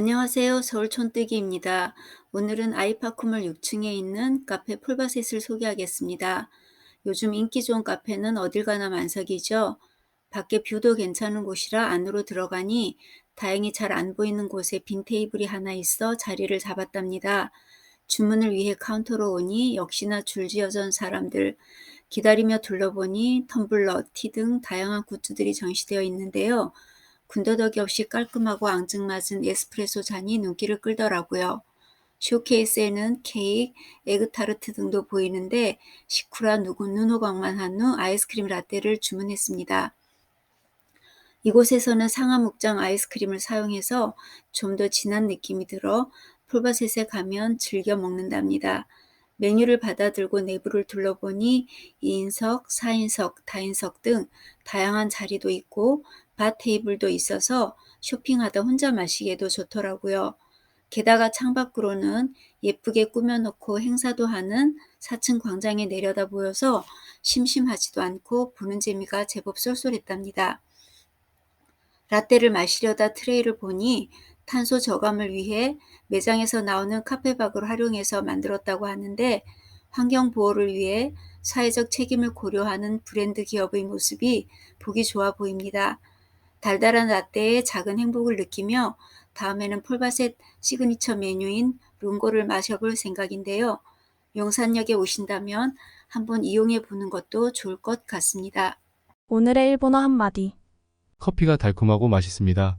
안녕하세요. 서울 촌뜨기입니다. 오늘은 아이파 건물 6층에 있는 카페 폴바셋을 소개하겠습니다. 요즘 인기 좋은 카페는 어딜 가나 만석이죠. 밖에 뷰도 괜찮은 곳이라 안으로 들어가니 다행히 잘 안 보이는 곳에 빈 테이블이 하나 있어 자리를 잡았답니다. 주문을 위해 카운터로 오니 역시나 줄지어선 사람들. 기다리며 둘러보니 텀블러, 티 등 다양한 굿즈들이 전시되어 있는데요. 군더더기 없이 깔끔하고 앙증맞은 에스프레소 잔이 눈길을 끌더라고요. 쇼케이스에는 케이크, 에그타르트 등도 보이는데 시쿠라 누군 눈호강만 한 후 아이스크림 라떼를 주문했습니다. 이곳에서는 상하 목장 아이스크림을 사용해서 좀 더 진한 느낌이 들어 폴바셋에 가면 즐겨 먹는답니다. 메뉴를 받아들고 내부를 둘러보니 2인석, 4인석, 다인석 등 다양한 자리도 있고 바 테이블도 있어서 쇼핑하다 혼자 마시기에도 좋더라고요. 게다가 창밖으로는 예쁘게 꾸며놓고 행사도 하는 4층 광장에 내려다 보여서 심심하지도 않고 보는 재미가 제법 쏠쏠했답니다. 라떼를 마시려다 트레이를 보니 탄소 저감을 위해 매장에서 나오는 카페박을 활용해서 만들었다고 하는데 환경 보호를 위해 사회적 책임을 고려하는 브랜드 기업의 모습이 보기 좋아 보입니다. 달달한 라떼에 작은 행복을 느끼며 다음에는 폴바셋 시그니처 메뉴인 lun고를 마셔볼 생각인데요. 용산역에 오신다면 한번 이용해 보는 것도 좋을 것 같습니다. 오늘의 일본어 한마디. 커피가 달콤하고 맛있습니다.